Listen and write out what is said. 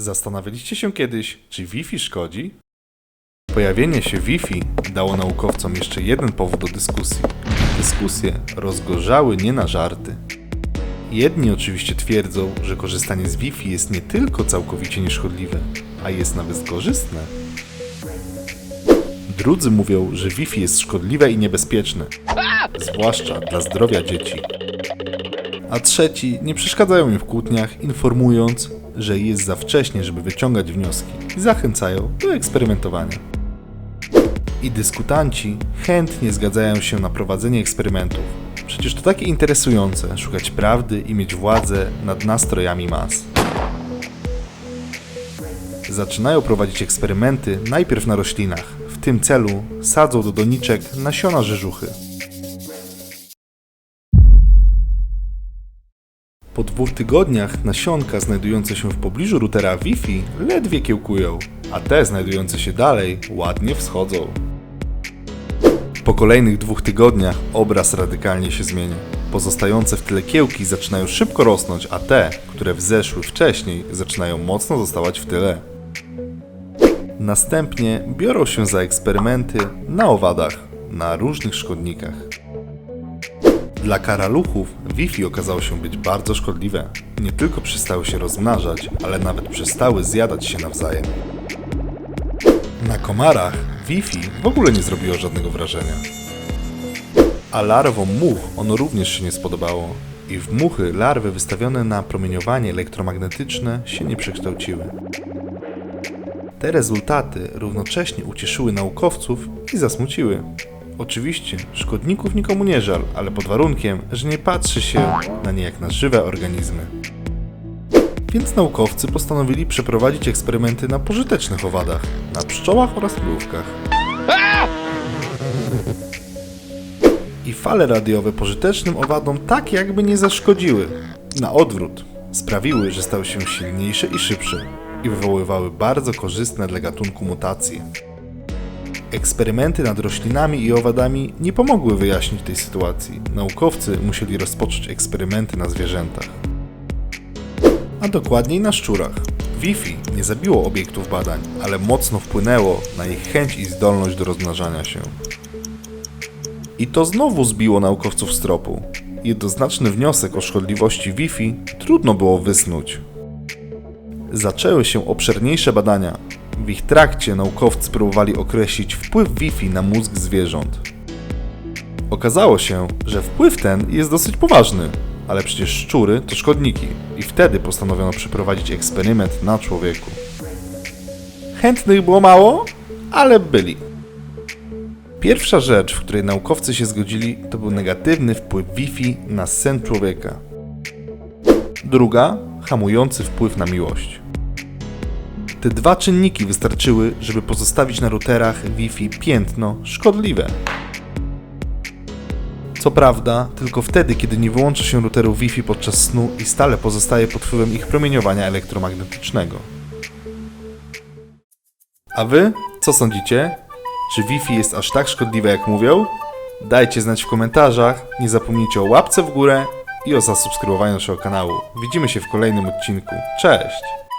Zastanawialiście się kiedyś, czy Wi-Fi szkodzi? Pojawienie się Wi-Fi dało naukowcom jeszcze jeden powód do dyskusji. Dyskusje rozgorzały nie na żarty. Jedni oczywiście twierdzą, że korzystanie z Wi-Fi jest nie tylko całkowicie nieszkodliwe, a jest nawet korzystne. Drudzy mówią, że Wi-Fi jest szkodliwe i niebezpieczne, zwłaszcza dla zdrowia dzieci. A trzeci nie przeszkadzają im w kłótniach, informując, że jest za wcześnie, żeby wyciągać wnioski i zachęcają do eksperymentowania. I dyskutanci chętnie zgadzają się na prowadzenie eksperymentów. Przecież to takie interesujące szukać prawdy i mieć władzę nad nastrojami mas. Zaczynają prowadzić eksperymenty najpierw na roślinach. W tym celu sadzą do doniczek nasiona rzeżuchy. Po dwóch tygodniach nasionka znajdujące się w pobliżu routera Wi-Fi ledwie kiełkują, a te znajdujące się dalej ładnie wschodzą. Po kolejnych dwóch tygodniach obraz radykalnie się zmienia. Pozostające w tyle kiełki zaczynają szybko rosnąć, a te, które wzeszły wcześniej, zaczynają mocno zostawać w tyle. Następnie biorą się za eksperymenty na owadach, na różnych szkodnikach. Dla karaluchów Wi-Fi okazało się być bardzo szkodliwe. Nie tylko przestały się rozmnażać, ale nawet przestały zjadać się nawzajem. Na komarach Wi-Fi w ogóle nie zrobiło żadnego wrażenia. A larwom much ono również się nie spodobało. I w muchy larwy wystawione na promieniowanie elektromagnetyczne się nie przekształciły. Te rezultaty równocześnie ucieszyły naukowców i zasmuciły. Oczywiście, szkodników nikomu nie żal, ale pod warunkiem, że nie patrzy się na nie jak na żywe organizmy. Więc naukowcy postanowili przeprowadzić eksperymenty na pożytecznych owadach, na pszczołach oraz mrówkach. I fale radiowe pożytecznym owadom tak jakby nie zaszkodziły. Na odwrót, sprawiły, że stały się silniejsze i szybsze i wywoływały bardzo korzystne dla gatunku mutacje. Eksperymenty nad roślinami i owadami nie pomogły wyjaśnić tej sytuacji. Naukowcy musieli rozpocząć eksperymenty na zwierzętach. A dokładniej na szczurach. Wi-Fi nie zabiło obiektów badań, ale mocno wpłynęło na ich chęć i zdolność do rozmnażania się. I to znowu zbiło naukowców z tropu. Jednoznaczny wniosek o szkodliwości Wi-Fi trudno było wysnuć. Zaczęły się obszerniejsze badania. W ich trakcie naukowcy próbowali określić wpływ Wi-Fi na mózg zwierząt. Okazało się, że wpływ ten jest dosyć poważny, ale przecież szczury to szkodniki i wtedy postanowiono przeprowadzić eksperyment na człowieku. Chętnych było mało, ale byli. Pierwsza rzecz, w której naukowcy się zgodzili, to był negatywny wpływ Wi-Fi na sen człowieka. Druga hamujący wpływ na miłość. Te dwa czynniki wystarczyły, żeby pozostawić na routerach Wi-Fi piętno szkodliwe. Co prawda, tylko wtedy, kiedy nie wyłącza się routerów Wi-Fi podczas snu i stale pozostaje pod wpływem ich promieniowania elektromagnetycznego. A wy, co sądzicie? Czy Wi-Fi jest aż tak szkodliwe, jak mówią? Dajcie znać w komentarzach, nie zapomnijcie o łapce w górę i o zasubskrybowaniu naszego kanału. Widzimy się w kolejnym odcinku. Cześć!